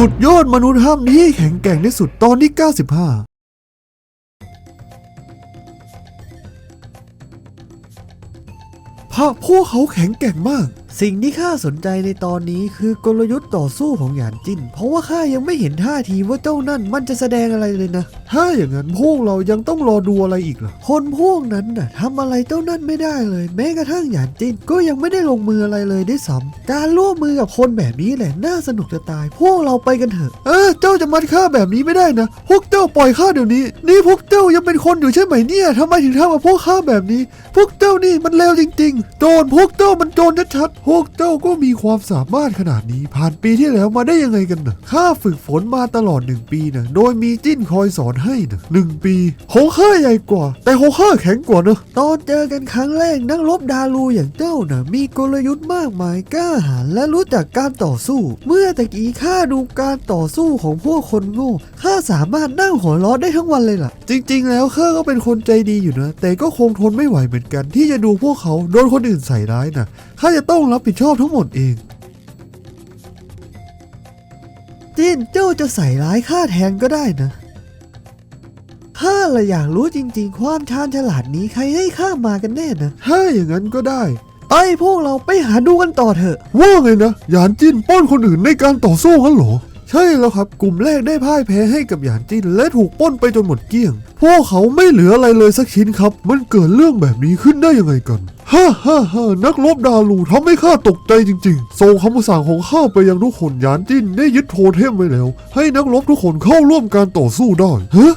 สุดยอดมนุษย์ห้ามนี้แข็งแกร่งที่สุดตอนที่ 95พระพวกเขาแข็งแกร่งมาก สิ่งที่ข้าสนใจในตอนนี้คือกลยุทธ์ต่อสู้ของหยานจิน เพราะว่าข้ายังไม่เห็นท่าทีว่าเจ้านั่นมันจะแสดงอะไรเลยนะถ้าอย่างนั้นพวกเรายังต้องรอดูอะไรอีกล่ะคนพวกนั้นน่ะทำอะไรเจ้านั่นไม่ได้เลย แม้กระทั่งหยานจินก็ยังไม่ได้ลงมืออะไรเลยด้ซ้ำการร่วมมือกับคนแบบนี้แหละน่าสนุกจะตาย พวกเราไปกันเถอะ เออเจ้าจะมัดข้าแบบนี้ไม่ได้นะ พวกเจ้าปล่อยข้าเดี๋ยวนี้ นี่พวกเจ้ายังเป็นคนอยู่ใช่ไหมเนี่ยทำไมถึงทำกับพวกข้าแบบนี้ พวกเจ้านี่มันเลวจริง ๆ โจรพวกเจ้ามันโจรชัดๆพวกเจ้าก็มีความสามารถขนาดนี้ ผ่านปีที่แล้วมาได้ยังไงกันนะข้าฝึกฝนมาตลอดหนึ่งปีนะโดยมีจิ้นคอยสอนให้นะหนึ่งปีของข้าใหญ่กว่า แต่ของข้าแข็งกว่านะตอนเจอกันครั้งแรกนักรบดาลูอย่างเจ้านะมีกลยุทธ์มากมายกล้าหาญและรู้จักการต่อสู้ เมื่อตะกี้ข้าดูการต่อสู้ของพวกคนโง่ข้าสามารถนั่งหัวเราะได้ทั้งวันเลยล่ะ จริง ๆ แล้วข้าก็เป็นคนใจดีอยู่นะ แต่ก็คงทนไม่ไหวเหมือนกัน ที่จะดูพวกเขาโดนคนอื่นใส่ร้ายนะข้าจะต้องรับผิดชอบทั้งหมดเองจินเจ้าจะใส่ร้ายข้าแทนก็ได้นะ ข้าละอยากรู้จริงๆ ความชาญฉลาดนี้ใครให้ข้ามากันแน่นะ ถ้าอย่างนั้นก็ได้ไอ้พวกเราไปหาดูกันต่อเถอะ ว่าไงนะหยานจิ้นป้อนคนอื่นในการต่อสู้กันเหรอ ใช่แล้วครับ กลุ่มแรกได้พ่ายแพ้ให้กับหยานจิ้นและถูกปล้นไปจนหมดเกลี้ยง พวกเขาไม่เหลืออะไรเลยสักชิ้นครับ มันเกิดเรื่องแบบนี้ขึ้นได้ยังไงกันฮ่าฮ่าฮ่านักรบดาลูทำให้ข้าตกใจจริงๆ ส่งคำสั่งของข้าไปยังทุกคนหยานจิ้นได้ยึดโทเทมไว้แล้ว ให้นักรบทุกคนเข้าร่วมการต่อสู้ได้ฮะ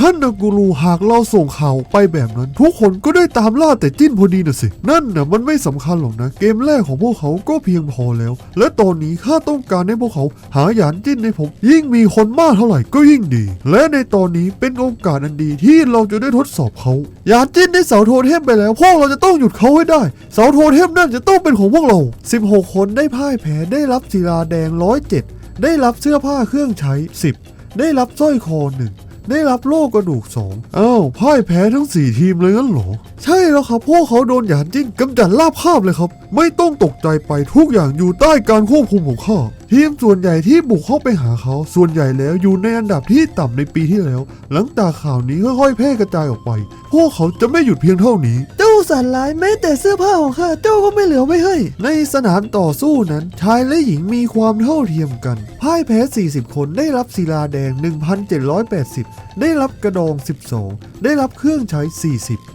ท่านนากูรูหากเราส่งข่าวไปแบบนั้น ทุกคนก็ได้ตามล่าแต่จิ้นพอดีนะสิ นั่นนะมันไม่สำคัญหรอกนะ เกมแรกของพวกเขาก็เพียงพอแล้ว และตอนนี้ข้าต้องการให้พวกเขาหาหยานจิ้นในผม ยิ่งมีคนมากเท่าไหร่ก็ยิ่งดี และในตอนนี้เป็นโอกาสอันดีที่เราจะได้ทดสอบเขาหยานจิ้นได้เสาโทเทมไปแล้ว พวกเราจะต้องหยุดเขาให้ได้ เสาโทเทมนั่นจะต้องเป็นของพวกเรา 16 คนได้พ่ายแพ้ได้รับศิลาแดง107ได้รับเสื้อผ้าเครื่องใช้ 10 ได้รับสร้อยคอหนึ่ง ได้รับโล่กระดูกสองอ้าวพ่ายแพ้ทั้ง 4 ทีมเลยงั้นเหรอ ใช่แล้วครับ พวกเขาโดนหยานจิ้นกำจัดลาบคาบเลยครับ ไม่ต้องตกใจไปทุกอย่างอยู่ใต้การควบคุมของข้าทีมส่วนใหญ่ที่บุกเข้าไปหาเขาส่วนใหญ่แล้วอยู่ในอันดับที่ต่ำในปีที่แล้ว หลังจากข่าวนี้ค่อยๆแพร่กระจายออกไป พวกเขาจะไม่หยุดเพียงเท่านี้ เจ้าสันร้ายแม้แต่เสื้อผ้าของข้าเจ้าก็ไม่เหลือไว้ให้ ในสนามต่อสู้นั้นชายและหญิงมีความเท่าเทียมกันพ่ายแพ้ 40 คนได้รับศิลาแดง 1,780 ได้รับกระดอง 12 ได้รับเครื่องใช้ 40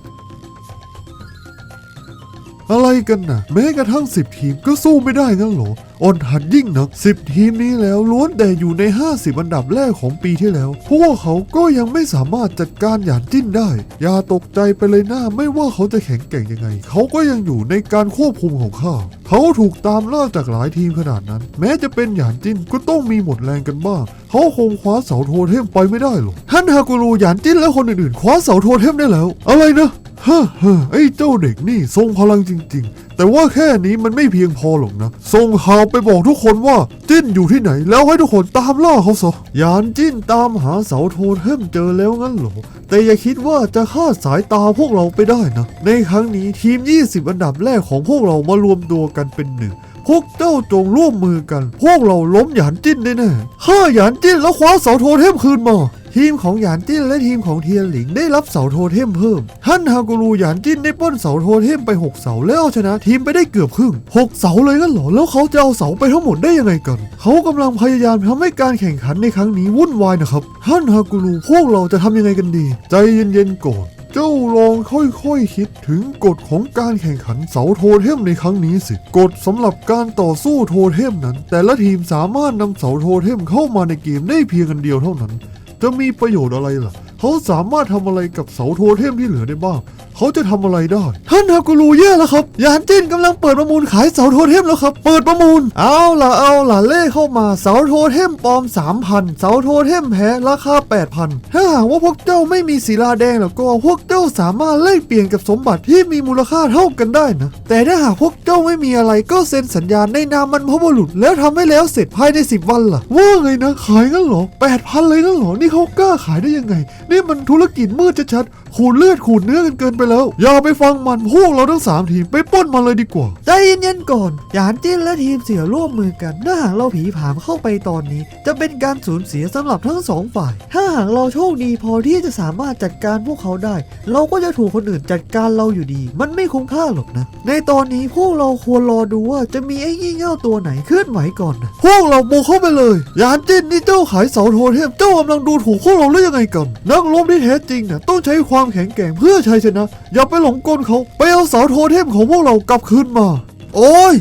อะไรกันนะแม้กระทั่ง 10 ทีมก็สู้ไม่ได้งั้นเหรออ่อนหัดยิ่งนัก 10 ทีมนี้แล้วล้วนแต่อยู่ใน 50 อันดับแรกของปีที่แล้ว พวกเขาก็ยังไม่สามารถจัดการหยานจิ้นได้ อย่าตกใจไปเลยนะไม่ว่าเขาจะแข็งแกร่งยังไง เขาก็ยังอยู่ในการควบคุมของข้า เขาถูกตามล่าจากหลายทีมขนาดนั้น แม้จะเป็นหยานจิ้นก็ต้องมีหมดแรงกันบ้าง เขาคงคว้าเสาโทเทมไปไม่ได้หรอกท่านฮากุรูหยานจิ้นและคนอื่นๆคว้าเสาโทเทมได้แล้ว อะไรนะ ฮ่าฮ่าไอ้เจ้าเด็กนี่ทรงพลังจริง ๆ แต่ว่าแค่นี้มันไม่เพียงพอหรอกนะส่งข่าวไปบอกทุกคนว่า จิ้นอยู่ที่ไหนแล้วให้ทุกคนตามล่าเขาซะยานจิ้นตามหาเสาโทเทมเจอแล้วงั้นเหรอ แต่อย่าคิดว่าจะคาสายตาพวกเราไปได้นะ ในครั้งนี้ทีม 20 อันดับแรกของพวกเรามารวมตัวกันเป็นหนึ่งพวกเจ้าจงร่วมมือกัน พวกเราล้มหยานจิ้นแน่ๆฆ่าหยานจิ้นแล้วคว้าเสาโทเทมคืนมา ทีมของหยานจิ้นและทีมของเทียนหลิงได้รับเสาโทเทมเพิ่ม ท่านฮากูรูหยานจิ้นได้ป้นเสาโทเทมไป 6 เสาแล้วเอาชนะทีมไปได้เกือบครึ่ง 6 เสาเลยงั้นเหรอ แล้วเขาจะเอาเสาไปทั้งหมดได้ยังไงกัน เขากำลังพยายามทำให้การแข่งขันในครั้งนี้วุ่นวายนะครับ ท่านฮากูรูพวกเราจะทำยังไงกันดี ใจเย็นๆก่อนเจ้าลองค่อยๆคิดถึงกฎของการแข่งขันเสาโทเทมในครั้งนี้สิ กฎสำหรับการต่อสู้โทเทมนั้น แต่ละทีมสามารถนำเสาโทเทมเข้ามาในเกมได้เพียงอันเดียวเท่านั้น จะมีประโยชน์อะไรล่ะ เขาสามารถทำอะไรกับเสาโทเทมที่เหลือได้บ้าง เขาจะทำอะไรได้ ท่านฮากุรูแย่แล้วครับ ยานจิ้นกำลังเปิดประมูลขายเสาโทเทมแล้วครับ เปิดประมูล เอาล่ะเอาล่ะเล่เข้ามา เสาโทเทมปลอม 3,000 เสาโทเทมแพ้ราคา 8,000 ถ้าหากว่าพวกเจ้าไม่มีศิลาแดงแล้วก็พวกเจ้าสามารถแลกเปลี่ยนกับสมบัติที่มีมูลค่าเท่ากันได้นะ แต่ถ้าหากพวกเจ้าไม่มีอะไรก็เซ็นสัญญาในนามมันพบุรุษแล้วทำให้แล้วเสร็จภายใน 10 วันล่ะ ว่าไงนะขายงั้นเหรอ8,000เลยงั้นเหรอนี่เขากล้าขายได้ยังไงนี่มันธุรกิจมืดชัดขูดเลือดขูดเนื้อกันเกินไปแล้ว อย่าไปฟังมันพวกเราทั้งสามทีมไปปล้นมันเลยดีกว่าใจเย็นๆก่อนหยานจิ้นและทีมเสี่ยวร่วมมือกันถ้าหากเราผีผามเข้าไปตอนนี้ จะเป็นการสูญเสียสำหรับทั้งสองฝ่าย ถ้าหากเราโชคดีพอที่จะสามารถจัดการพวกเขาได้ เราก็จะถูกคนอื่นจัดการเราอยู่ดี มันไม่คุ้มค่าหรอกนะ ในตอนนี้พวกเราควรรอดูว่าจะมีไอ้งี่เง่าตัวไหนเคลื่อนไหวก่อนนะพวกเราบุกเข้าไปเลยยานจิ้นนี่เจ้าขายเสาโทเทมเจ้ากำลังดูถูกพวกเราหรือยังไงกันนักรบที่แท้จริงนะต้องใช้ความความแข็งแกร่งเพื่อชัยชนะ อย่าไปหลงกลเขา ไปเอาเสาโทเทมของพวกเรากลับคืนมา โอ้ย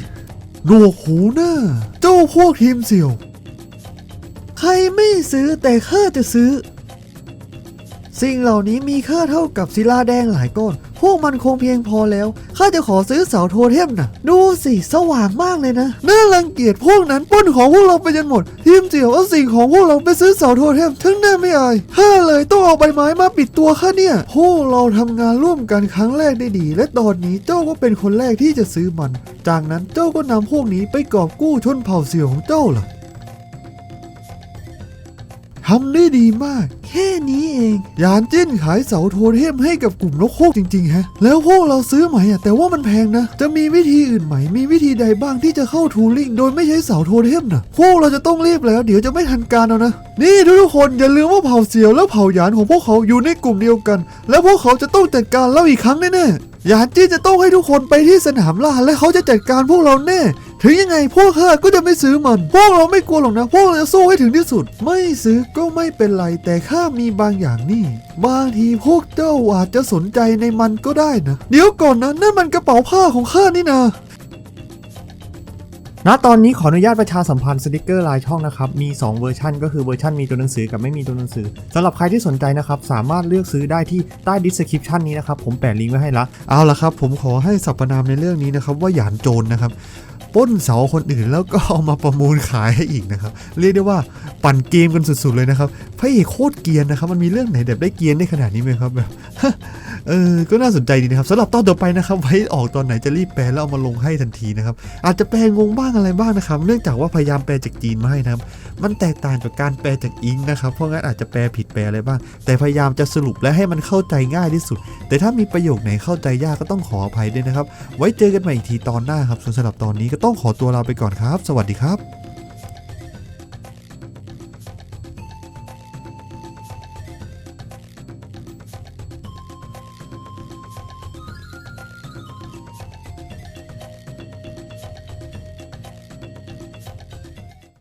หนวกหูหน้า เจ้าพวกทีมเสี่ยว ใครไม่ซื้อแต่ข้าจะซื้อ สิ่งเหล่านี้มีค่าเท่ากับศิลาแดงหลายก้อน พวกมันคงเพียงพอแล้ว ข้าจะขอซื้อเสาโทเทมนะดูสิสว่างมากเลยนะน่ารังเกียจพวกนั้นป้นของพวกเราไปจนหมด ทีมเสี่ยวเอาสิ่งของพวกเราไปซื้อเสาโทเทมทั้งหน้าไม่อายข้าเลยต้องเอาใบไม้มาปิดตัวข้าเนี่ยพวกเราทำงานร่วมกันครั้งแรกได้ดี และตอนนี้เจ้าก็เป็นคนแรกที่จะซื้อมัน จากนั้นเจ้าก็นำพวกนี้ไปกอบกู้ชนเผ่าเสี่ยวของเจ้าล่ะ ทำได้ดีมาก แค่นี้เอง ยานจิ้นขายเสาโทเทมให้กับกลุ่มนกโคกจริงๆฮะ แล้วพวกเราซื้อไหมอะแต่ว่ามันแพงนะ จะมีวิธีอื่นไหม มีวิธีใดบ้างที่จะเข้าทูริงโดยไม่ใช้เสาโทเทมนะพวกเราจะต้องรีบแล้ว เดี๋ยวจะไม่ทันการเอานะ นี่ทุกๆคนอย่าลืมว่าเผ่าเสียวและเผ่าหยานของพวกเขาอยู่ในกลุ่มเดียวกัน และพวกเขาจะต้องจัดการเราอีกครั้งแน่ๆยานจิ้นจะต้องให้ทุกคนไปที่สนามล่าและเขาจะจัดการพวกเราแน่ ถึงยังไงพวกข้าก็จะไม่ซื้อมัน พวกเราไม่กลัวหรอกนะ พวกเราจะสู้ให้ถึงที่สุด ไม่ซื้อก็ไม่เป็นไร แต่ข้ามีบางอย่างนี่ บางทีพวกเจ้าอาจจะสนใจในมันก็ได้นะ เดี๋ยวก่อนนะนั่นมันกระเป๋าผ้าของข้านี่นะณตอนนี้ขออนุญาตประชาสัมพันธ์สติกเกอร์ลายช่องนะครับ มี 2 เวอร์ชันก็คือเวอร์ชันมีตัวหนังสือกับไม่มีตัวหนังสือสำหรับใครที่สนใจนะครับ สามารถเลือกซื้อได้ที่ใต้ดีสคริปชันนี้นะครับ ผมแปะลิงก์ไว้ให้ละเอาละครับ ผมขอให้สรรพนามในเรื่องนี้นะครับว่าหยานโจรนะครับ ป้นเสาคนอื่นแล้วก็เอามาประมูลขายให้อีกนะครับ เรียกได้ว่าปั่นเกมกันสุดๆเลยนะครับพระเอกโคตรเกียนนะครับมันมีเรื่องไหนแบบได้เกียนได้ขนาดนี้ไหมครับแบบเออก็น่าสนใจดีนะครับสำหรับตอนต่อไปนะครับไว้ออกตอนไหนจะรีบแปลแล้วเอามาลงให้ทันทีนะครับอาจจะแปลงงบ้างอะไรบ้างนะครับเนื่องจากว่าพยายามแปลจากจีนมาให้นะครับมันแตกต่างจากการแปลจากอิงนะครับเพราะงั้นอาจจะแปลผิดแปลอะไรบ้าง แต่พยายามจะสรุปและให้มันเข้าใจง่ายที่สุด แต่ถ้ามีประโยคไหนเข้าใจยากก็ต้องขออภัยด้วยนะครับ ไว้เจอกันใหม่อีกทีตอนหน้าครับส่วนสำหรับตอนนี้ก็ต้องขอตัวลาไปก่อนครับ สวัสดีครับ